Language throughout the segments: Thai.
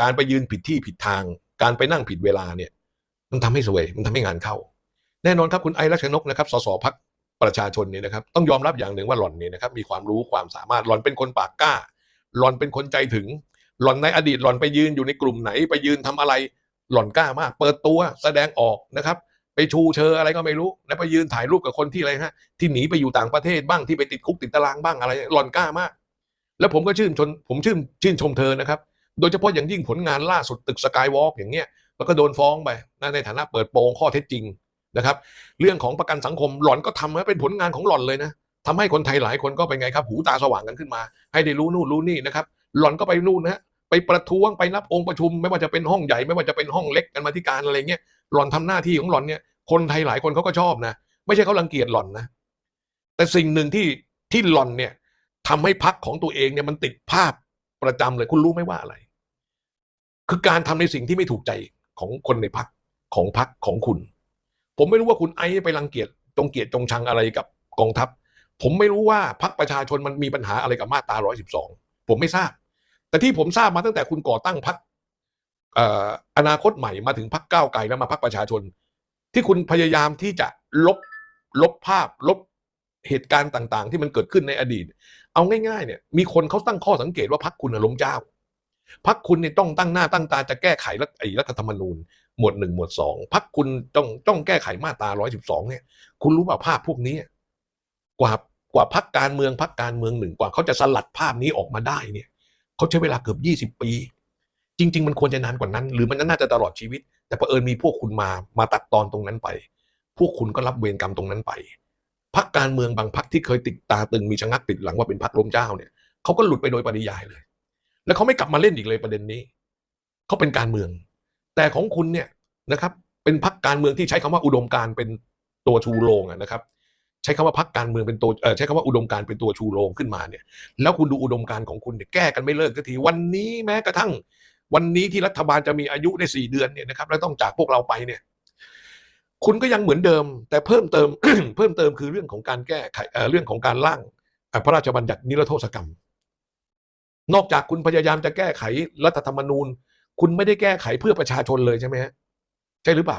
การไปยืนผิดที่ผิดทาง การไปนั่งผิดเวลาเนี่ย มันทำให้สวย มันทำให้งานเข้า แน่นอนครับคุณไอรัชนกนะครับสสพักประชาชนเนี่ยนะครับ ต้องยอมรับอย่างหนึ่งว่าหล่อนเนี่ยนะครับมีความรู้ความสามารถหล่อนเป็นคนปากกล้า หล่อนเป็นคนใจถึง หล่อนในอดีตหล่อนไปยืนอยู่ในกลุ่มไหน ไปยืนทำอะไร หล่อนกล้ามาก เปิดตัวแสดงออกนะครับ ไปชูเชออะไรก็ไม่รู้ แล้วไปยืนถ่ายรูปกับคนที่อะไรฮะที่หนีไปอยู่ต่างประเทศบ้างที่ไปติดคุกติดตารางบ้างอะไร หล่อนกล้ามาก แล้วผมก็ชื่นชมผมชื่นชื่นชมเธอนะครับ โดยเฉพาะอย่างยิ่งผลงานล่าสุดตึกสกายวอล์กอย่างเงี้ยแล้วก็โดนฟ้องไปนะในฐานะเปิดโปงข้อเท็จจริงนะครับเรื่องของประกันสังคมหล่อนก็ทำให้เป็นผลงานของหล่อนเลยนะทำให้คนไทยหลายคนก็เป็นไงครับ หูตาสว่างกันขึ้นมา ให้ได้รู้นู่นรู้นี่นะครับหล่อนก็ไปนู่นนะไปประท้วงไปนับองค์ประชุม ไม่ว่าจะเป็นห้องใหญ่ไม่ว่าจะเป็นห้องเล็กกันมาธิการอะไรเงี้ยหล่อนทำหน้าที่ของหล่อนเนี่ยคนไทยหลายคนเขาก็ชอบนะ ไม่ใช่เขารังเกียจหล่อนนะ แต่สิ่งหนึ่งที่ที่หล่อนเนี่ยทำให้พักของตัวเองเนี่ยมันติดภาพประจำเลยคุณรู้ไหมว่าอะไร คือการทำในสิ่งที่ไม่ถูกใจของคนในพักของพักของคุณ ผมไม่รู้ว่าคุณไอ้ไปรังเกียจจงเกียดจงชังอะไรกับกองทัพ ผมไม่รู้ว่าพักประชาชนมันมีปัญหาอะไรกับมาตรา 112 ผมไม่ทราบ แต่ที่ผมทราบมาตั้งแต่คุณก่อตั้งพักอนาคตใหม่มาถึงพักก้าวไกลแล้วมาพักประชาชน ที่คุณพยายามที่จะลบลบภาพลบเหตุการณ์ต่าง ๆ ที่มันเกิดขึ้นในอดีต เอาง่ายๆเนี่ยมีคนเขาตั้งข้อสังเกตว่าพักคุณล้มเจ้า พักคุณเนี่ยต้องตั้งหน้าตั้งตาจะแก้ไขรัฐไอ้รัฐธรรมนูญ หมวดหนึ่งหมวดสองพักคุณต้องต้องแก้ไขมาตราร้อยสิบสองเนี่ย คุณรู้ป่าภาพพวกนี้ กว่ากว่าพักการเมืองพักการเมืองหนึ่งกว่าเขาจะสลัดภาพนี้ออกมาได้เนี่ยเขาใช้เวลาเกือบยี่สิบปี จริง ๆ มันควรจะนานกว่านั้น หรือมันน่าจะตลอดชีวิต แต่เผอิญมีพวกคุณมามาตัดตอนตรงนั้นไป พวกคุณก็รับเวรกรรมตรงนั้นไปพักการเมืองบางพักที่เคยติดตาตึงมีชะงักติดหลังว่าเป็นพักล้มเจ้าเนี่ยเขาก็หลุดไปโดยปริยายเลย แล้วเขาไม่กลับมาเล่นอีกเลยประเด็นนี้เขาเป็นการเมือง แต่ของคุณเนี่ยนะครับ เป็นพักการเมืองที่ใช้คำว่าอุดมการเป็นตัวชูโรงนะครับ ใช้คำว่าพักการเมืองเป็นตัวใช้คำว่าอุดมการเป็นตัวชูโรงขึ้นมาเนี่ย แล้วคุณดูอุดมการของคุณเนี่ยแก้กันไม่เลิกสักทีวันนี้แม้กระทั่ง วันนี้ที่รัฐบาลจะมีอายุได้สี่เดือนเนี่ยนะครับ แล้วต้องจากพวกเราไปเนี่ย คุณก็ยังเหมือนเดิม แต่เพิ่มเติมเพิ่มเติมคือเรื่องของการแก้ไขเรื่องของการร่างพระราชบัญญัตินิรโทษกรรม นอกจากคุณพยายามจะแก้ไขรัฐธรรมนูญ คุณไม่ได้แก้ไขเพื่อประชาชนเลยใช่ไหมฮะใช่หรือเปล่า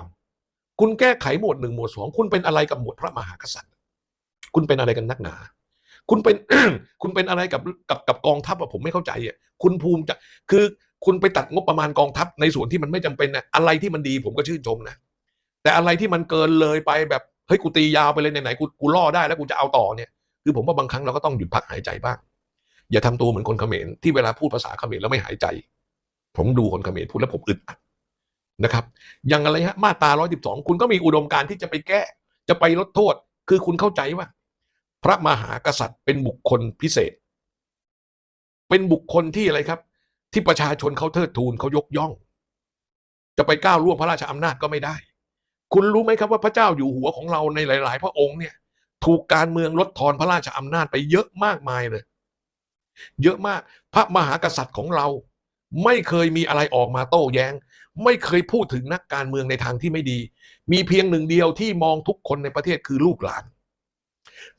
คุณแก้ไขหมวดหนึ่งหมวดสองคุณเป็นอะไรกับหมวดพระมหากษัตริย์ คุณเป็นอะไรกันนักหนา คุณเป็นคุณเป็นอะไรกับกับกับกองทัพอะผมไม่เข้าใจอะคุณภูมิจะคือคุณไปตัดงบประมาณกองทัพในส่วนที่มันไม่จำเป็นนะอะไรที่มันดีผมก็ชื่นชมนะแต่อะไรที่มันเกินเลยไปแบบเฮ้ยกูตียาวไปเลยไหนๆกูกูล่อได้แล้วกูจะเอาต่อเนี่ย คือผมว่าบางครั้งเราก็ต้องหยุดพักหายใจบ้าง อย่าทำตัวเหมือนคนเขมรที่เวลาพูดภาษาเขมรแล้วไม่หายใจ ผมดูคนเขมรพูดแล้วผมอึดอัดนะครับอย่างอะไรฮะมาตราร้อยสิบสองคุณก็มีอุดมการที่จะไปแก้ จะไปลดโทษ คือคุณเข้าใจว่า พระมหากษัตริย์เป็นบุคคลพิเศษ เป็นบุคคลที่อะไรครับ ที่ประชาชนเขาเทิดทูนเขายกย่อง จะไปก้าวล่วงพระราชอำนาจก็ไม่ได้ คุณรู้ไหมครับว่าพระเจ้าอยู่หัวของเราในหลาย ๆ พระองค์เนี่ย ถูกการเมืองลดทอนพระราชอำนาจไปเยอะมากมายเลย เยอะมากพระมหากษัตริย์ของเรา ไม่เคยมีอะไรออกมาโต้แยง้ง ไม่เคยพูดถึงนักการเมืองในทางที่ไม่ดี มีเพียงหนึ่งเดียวที่มองทุกคนในประเทศคือลูกหลาน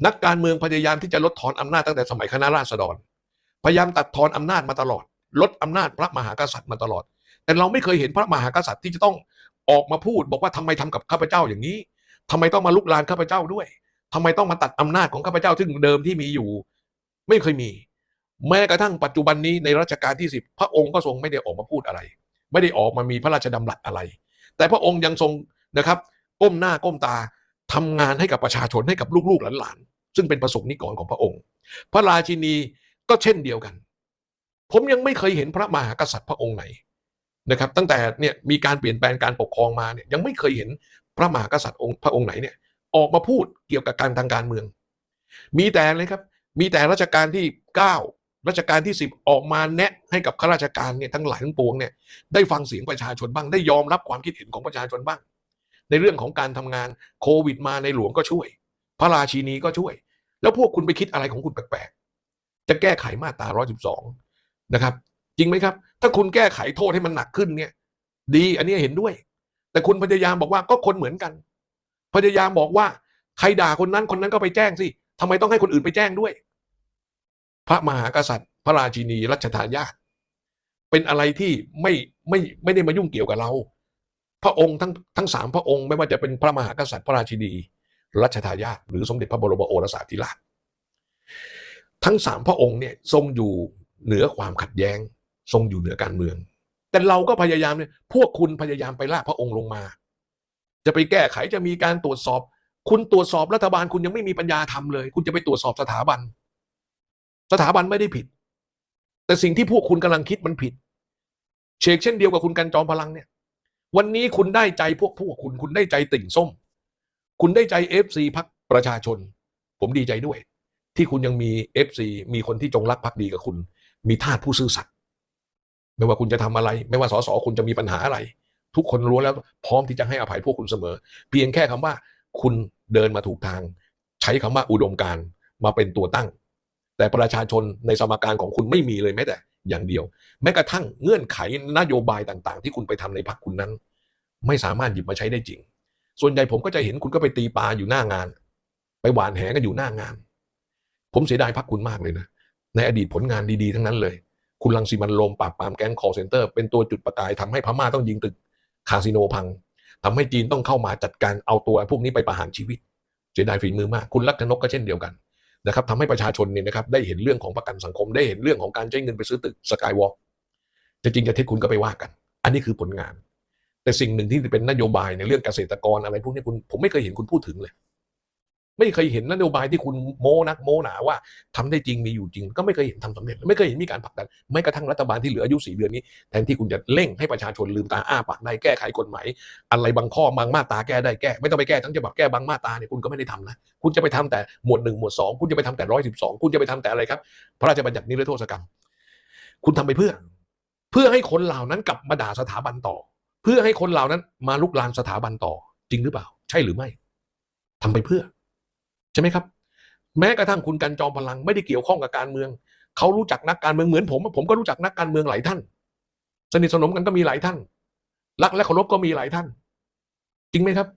นักการเมืองพยายามที่จะลดทอนอำนาจตั้งแต่สมัยคณะราษฎร พยายามตัดทอนอำนาจมาตลอด ลดอำนาจพระมหากษัตริย์มาตลอด แต่เราไม่เคยเห็นพระมหากษัตริย์ที่จะต้องออกมาพูด บอกว่าทำไมทำกับข้าพเจ้าอย่างนี้ทำไมต้องมาลุกลานข้าพเจ้าด้วยทำไมต้องมาตัดอำนาจของข้าพเจ้าซึ่งเดิมที่มีอยู่ ไม่เคยมี แม้กระทั่งปัจจุบันนี้ในรัชกาลที่สิบพระองค์ก็ทรงไม่ได้ออกมาพูดอะไร ไม่ได้ออกมามีพระราชดำรัสอะไร แต่พระองค์ยังทรงนะครับก้มหน้าก้มตาทำงานให้กับประชาชนให้กับลูกๆหลานๆซึ่งเป็นประสบนิกรของพระองค์ พระราชินีก็เช่นเดียวกัน ผมยังไม่เคยเห็นพระมหากษัตริย์พระองค์ไหนนะครับ ตั้งแต่เนี่ยมีการเปลี่ยนแปลงการปกครองมาเนี่ยยังไม่เคยเห็นพระมหากษัตริย์องค์พระองค์ไหนเนี่ยออกมาพูดเกี่ยวกับการทางการเมือง มีแต่เลยครับ มีแต่รัชกาลที่เก้า รัชกาลที่สิบออกมาแนะให้กับข้าราชการเนี่ยทั้งหลายทั้งปวงเนี่ยได้ฟังเสียงประชาชนบ้างได้ยอมรับความคิดเห็นของประชาชนบ้าง ในเรื่องของการทำงานโควิดมาในหลวงก็ช่วย พระราชินีก็ช่วย แล้วพวกคุณไปคิดอะไรของคุณแปลกๆจะแก้ไขมาตรา 112 นะครับ จริงไหมครับ ถ้าคุณแก้ไขโทษให้มันหนักขึ้นเนี่ย ดีอันนี้เห็นด้วย แต่คุณพยายามบอกว่าก็คนเหมือนกัน พยายามบอกว่าใครด่าคนนั้นคนนั้นก็ไปแจ้งสิทำไมต้องให้คนอื่นไปแจ้งด้วย พระมหากษัตริย์ พระราชินีรัชทายาทเป็นอะไรที่ไม่ไม่ไม่ได้มายุ่งเกี่ยวกับเรา พระองค์ทั้งทั้งสามพระองค์ไม่ว่าจะเป็นพระมหากษัตริย์พระราชินีรัชทายาทหรือสมเด็จพระบรมโอรสาธิราชทั้งสามพระองค์เนี่ยทรงอยู่เหนือความขัดแย้ง ทรงอยู่เหนือการเมือง แต่เราก็พยายามเนี่ยพวกคุณพยายามไปลากพระองค์ลงมา จะไปแก้ไขจะมีการตรวจสอบ คุณตรวจสอบรัฐบาลคุณยังไม่มีปัญญาทำเลย คุณจะไปตรวจสอบสถาบัน สถาบันไม่ได้ผิด แต่สิ่งที่พวกคุณกำลังคิดมันผิด เชกเช่นเดียวกับคุณกันจอมพลังเนี่ย วันนี้คุณได้ใจพวกพวกคุณ คุณได้ใจติ่งส้ม คุณได้ใจเอฟซีพักประชาชน ผมดีใจด้วย ที่คุณยังมีเอฟซีมีคนที่จงรักภักดีกับคุณ มีทาสผู้ซื่อสัตย์ไม่ว่าคุณจะทำอะไร ไม่ว่าสสคุณจะมีปัญหาอะไร ทุกคนรู้แล้วพร้อมที่จะให้อภัยพวกคุณเสมอ เพียงแค่คำว่า คุณเดินมาถูกทาง ใช้คำว่าอุดมการมาเป็นตัวตั้ง แต่ประชาชนในสมการของคุณไม่มีเลยแม้แต่อย่างเดียว แม้กระทั่งเงื่อนไขนโยบายต่างๆ ที่คุณไปทำในพรรคคุณนั้น ไม่สามารถหยิบมาใช้ได้จริง ส่วนใหญ่ผมก็จะเห็นคุณก็ไปตีปลาอยู่หน้างาน ไปหวานแหกันอยู่หน้างาน ผมเสียดายพรรคคุณมากเลยนะในอดีตผลงานดีๆทั้งนั้นเลย คุณลังสีมันโรมปราบปรามแก๊งคอเซนเตอร์ เป็นตัวจุดประกายทำให้พม่าต้องยิงตึกคาสิโนพังทำให้จีนต้องเข้ามาจัดการเอาตัวพวกนี้ไปประหารชีวิต เสียดายฝีมือมาก คุณลักษณกก็เช่นเดียวกัน นะครับทำให้ประชาชนเนี่ยนะครับได้เห็นเรื่องของประกันสังคม ได้เห็นเรื่องของการใช้เงินไปซื้อตึกสกายวอล์กจะจริงจะเท็จคุณก็ไปว่ากัน อันนี้คือผลงาน แต่สิ่งหนึ่งที่เป็นนโยบายในเรื่องเกษตรกรอะไรพวกนี้คุณผมไม่เคยเห็นคุณพูดถึงเลย ไม่เคยเห็นนโยบายที่คุณโม้นักโม้หนาว่าทำได้จริงมีอยู่จริง ก็ไม่เคยเห็นทำสำเร็จ ไม่เคยเห็นมีการผลักดันไม่กระทั่งรัฐบาลที่เหลืออายุสี่เดือนนี้แทนที่คุณจะเร่งให้ประชาชนลืมตาอ้าปากได้แก้ไขกฎหมายอะไรบางข้อบางมาตราแก้ได้แก้ ไม่ต้องไปแก้ทั้งฉบับแก้บางมาตราเนี่ยคุณก็ไม่ได้ทำนะคุณจะไปทำแต่หมวดหนึ่งหมวดสองคุณจะไปทำแต่ร้อยสิบสองคุณจะไปทำแต่อะไรครับ พระราชบัญญัตินิรโทษกรรม คุณทำไปเพื่อ เพื่อให้คนเหล่านั้นกลับมาด่าสถาบันต่อ เพื่อให้คนเหล่านั้นมาลุกลานสถาบันต่อจริงหรือเปล่า ใช่หรือไม่ทำไปเพื่อ ช่ไหมครับ แม้กระทั่งคุณกันจอมพลังไม่ได้เกี่ยวข้องกับการเมือง เขารู้จักนักการเมืองเหมือนผม ผมก็รู้จักนักการเมืองหลายท่าน สนิทสนมกันก็มีหลายท่าน รักและเคารพก็มีหลายท่าน จริงไหมครับ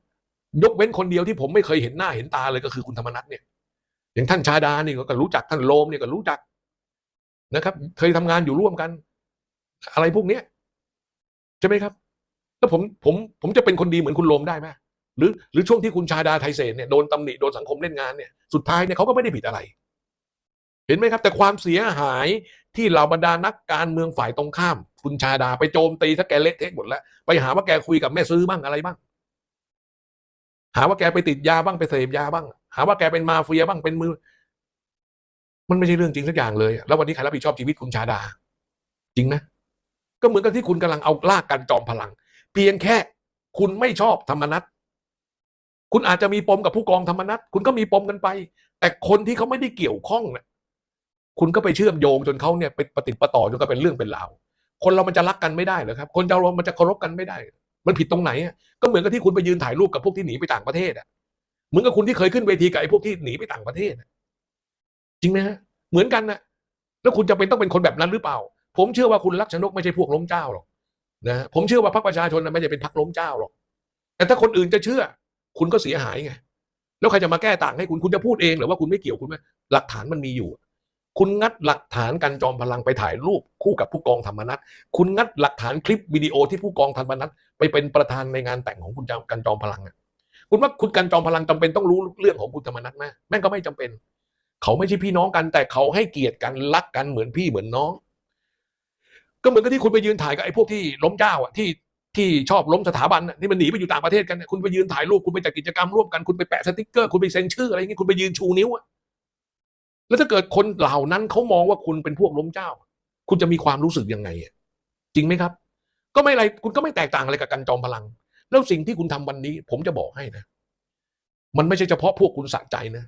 ยกเว้นคนเดียวที่ผมไม่เคยเห็นหน้าเห็นตาเลยก็คือคุณธรรมนัฐเนี่ย อย่างท่านชาดานี่ก็รู้จักท่านโลมเนี่ยก็รู้จักนะครับ เคยทำงานอยู่ร่วมกัน อะไรพวกเนี้ยใช่ไหมครับ แล้วผมผมผมจะเป็นคนดีเหมือนคุณโลมได้ไหม หรือหรือช่วงที่คุณชาดาไทยเศรษเนี่ยโดนตำหนิโดนสังคมเล่นงานเนี่ยสุดท้ายเนี่ยเขาก็ไม่ได้ผิดอะไร เห็นไหมครับ แต่ความเสียหายที่เหล่าบรรดานักการเมืองฝ่ายตรงข้าม คุณชาดาไปโจมตีถ้าแกเละเทะหมดแล้วไปหาว่าแกคุยกับแม่ซื้อบ้างอะไรบ้าง หาว่าแกไปติดยาบ้างไปเสพยาบ้าง หาว่าแกเป็นมาเฟียบ้างเป็นมือ มันไม่ใช่เรื่องจริงสักอย่างเลย แล้ววันนี้ใครรับผิดชอบชีวิตคุณชาดา จริงไหมก็เหมือนกับที่คุณกำลังเอาลากกันจอมพลัง เพียงแค่คุณไม่ชอบธรรมนัต คุณอาจจะมีปมกับผู้กองธรรมนัตคุณก็มีปมกันไป แต่คนที่เขาไม่ได้เกี่ยวข้องเนี่ยคุณก็ไปเชื่อมโยงจนเขาเนี่ยไปปฏิปต่อจนก็เป็นเรื่องเป็นราวคนเรามันจะรักกันไม่ได้เหรอครับ คนเรามันจะเคารพกันไม่ได้ มันผิดตรงไหนอะก็เหมือนกับที่คุณไปยืนถ่ายรูปกับพวกที่หนีไปต่างประเทศอะเหมือนกับคุณที่เคยขึ้นเวทีกับไอ้พวกที่หนีไปต่างประเทศจริงไหมฮะเหมือนกันนะแล้วคุณจะเป็นต้องเป็นคนแบบนั้นหรือเปล่า ผมเชื่อว่าคุณลักษณกไม่ใช่พวกล้มเจ้าหรอกนะผมเชื่อว่าพรรคประชาชนไม่ใช่เป็นพรรคล้มเจ้าหรอกแต่ถ้าคนอื่นจะเชื่อ คุณก็เสียหายไง แล้วใครจะมาแก้ต่างให้คุณคุณจะพูดเองหรือว่าคุณไม่เกี่ยวคุณไหมหลักฐานมันมีอยู่ คุณงัดหลักฐานกันจอมพลังไปถ่ายรูปคู่กับผู้กองธรรมนัฐคุณงัดหลักฐานคลิปวิดีโอที่ผู้กองธรรมนัฐไปเป็นประธานในงานแต่งของคุณจอมกันจอมพลังอะคุณว่าคุณกันจอมพลังจำเป็นต้องรู้เรื่องของคุณธรรมนัฐไหมแม่งก็ไม่จำเป็น เขาไม่ใช่พี่น้องกันแต่เขาให้เกียรติกันรักกันเหมือนพี่เหมือนน้อง ก็เหมือนกับที่คุณไปยืนถ่ายกับไอ้พวกที่ล้มเจ้าอะที่ ที่ชอบล้มสถาบันนี่มันหนีไปอยู่ต่างประเทศกันเนี่ยคุณไปยืนถ่ายรูปคุณไปจัดกิจกรรมร่วมกันคุณไปแปะสติ๊กเกอร์คุณไปเซ็นชื่ออะไรอย่างงี้คุณไปยืนชูนิ้วอะแล้วถ้าเกิดคนเหล่านั้นเขามองว่าคุณเป็นพวกล้มเจ้า คุณจะมีความรู้สึกยังไงอะจริงไหมครับ ก็ไม่อะไรคุณก็ไม่แตกต่างอะไรกับกันจอมพลัง แล้วสิ่งที่คุณทำวันนี้ ผมจะบอกให้นะ มันไม่ใช่เฉพาะพวกคุณสะใจนะ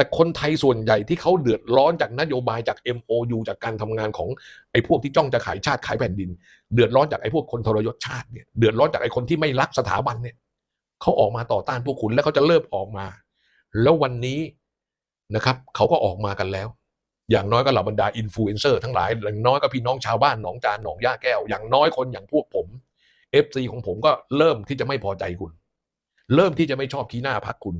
แต่คนไทยส่วนใหญ่ที่เขาเดือดร้อนจากนโยบายจาก MOU จากการทำงานของไอ้พวกที่จ้องจะขายชาติขายแผ่นดิน เดือดร้อนจากไอ้พวกคนทรยศชาติเนี่ยเดือดร้อนจากไอ้คนที่ไม่รักสถาบันเนี่ยเขาออกมาต่อต้านพวกคุณแล้วเขาจะเริ่มออกมา แล้ววันนี้นะครับเขาก็ออกมากันแล้ว อย่างน้อยก็เหล่าบรรดาอินฟลูเอนเซอร์ทั้งหลายอย่างน้อยก็พี่น้องชาวบ้านหนองจานหนองย่าแก้ว อย่างน้อยคนอย่างพวกผม FC ของผมก็เริ่มที่จะไม่พอใจคุณ เริ่มที่จะไม่ชอบขี้หน้าพักคุณ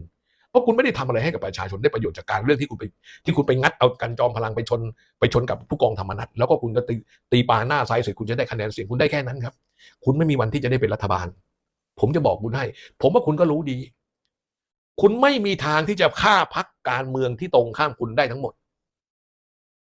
เพราะคุณไม่ได้ทำอะไรให้กับประชาชนได้ประโยชน์จากการเรื่องที่คุณไปที่คุณไปงัดเอากันจอมพลังไปชน ไปชนกับผู้กองธรรมนัฐแล้วก็คุณก็ตีตีปาหน้าซ้ายเสร็จคุณจะได้คะแนนเสียงคุณได้แค่นั้นครับ คุณไม่มีวันที่จะได้เป็นรัฐบาล ผมจะบอกคุณให้ ผมว่าคุณก็รู้ดี คุณไม่มีทางที่จะฆ่าพักการเมืองที่ตรงข้ามคุณได้ทั้งหมด